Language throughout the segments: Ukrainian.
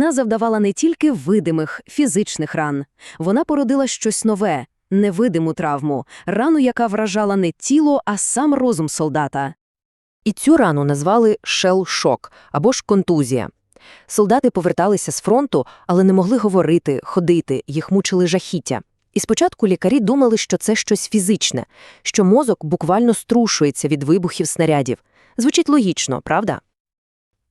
Вона завдавала не тільки видимих фізичних ран, вона породила щось нове, невидиму травму, рану, яка вражала не тіло, а сам розум солдата. І цю рану назвали шел-шок або ж контузія. Солдати поверталися з фронту, але не могли говорити, ходити, їх мучили жахіття. І спочатку лікарі думали, що це щось фізичне, що мозок буквально струшується від вибухів снарядів. Звучить логічно, правда?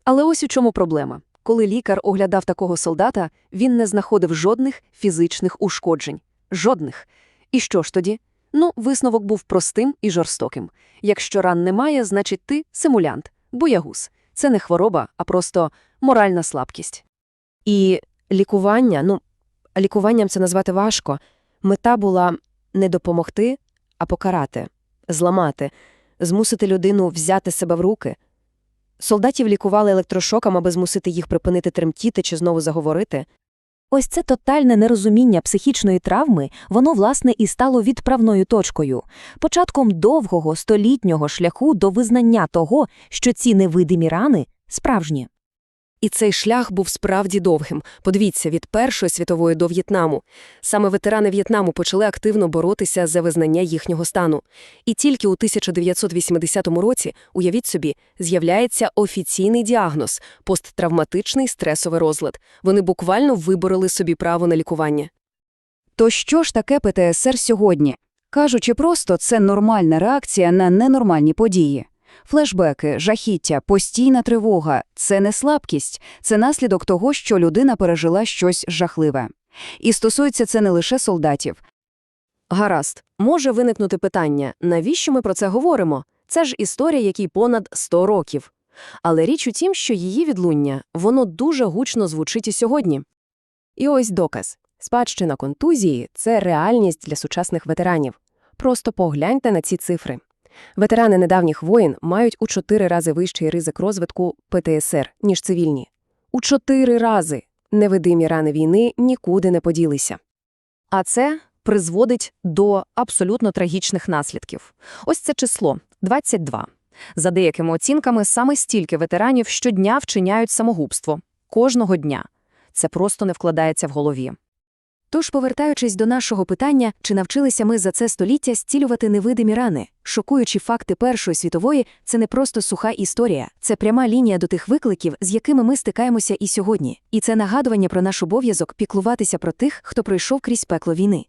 Але ось у чому проблема. Коли лікар оглядав такого солдата, він не знаходив жодних фізичних ушкоджень. Жодних. І що ж тоді? Ну, висновок був простим і жорстоким. Якщо ран немає, значить ти симулянт, боягуз. Це не хвороба, а просто моральна слабкість. І лікування, ну, лікуванням це назвати важко. Мета була не допомогти, а покарати, зламати, змусити людину взяти себе в руки. Солдатів лікували електрошоком, аби змусити їх припинити тремтіти чи знову заговорити. Ось це тотальне нерозуміння психічної травми, воно, власне, і стало відправною точкою, початком довгого столітнього шляху до визнання того, що ці невидимі рани справжні. І цей шлях був справді довгим. Подивіться, від Першої світової до В'єтнаму. Саме ветерани В'єтнаму почали активно боротися за визнання їхнього стану. І тільки у 1980 році, уявіть собі, з'являється офіційний діагноз – посттравматичний стресовий розлад. Вони буквально вибороли собі право на лікування. То що ж таке ПТСР сьогодні? Кажучи просто, це нормальна реакція на ненормальні події. Флешбеки, жахіття, постійна тривога – це не слабкість, це наслідок того, що людина пережила щось жахливе. І стосується це не лише солдатів. Гаразд, може виникнути питання, навіщо ми про це говоримо? Це ж історія, якій понад 100 років. Але річ у тім, що її відлуння, воно дуже гучно звучить і сьогодні. І ось доказ. Спадщина контузії – це реальність для сучасних ветеранів. Просто погляньте на ці цифри. Ветерани недавніх воєн мають у чотири рази вищий ризик розвитку ПТСР, ніж цивільні. У чотири рази невидимі рани війни нікуди не поділися. А це призводить до абсолютно трагічних наслідків. Ось це число – 22. За деякими оцінками, саме стільки ветеранів щодня вчиняють самогубство. Кожного дня. Це просто не вкладається в голові. Тож, повертаючись до нашого питання, чи навчилися ми за це століття зцілювати невидимі рани? Шокуючі факти Першої світової – це не просто суха історія, це пряма лінія до тих викликів, з якими ми стикаємося і сьогодні. І це нагадування про наш обов'язок піклуватися про тих, хто пройшов крізь пекло війни.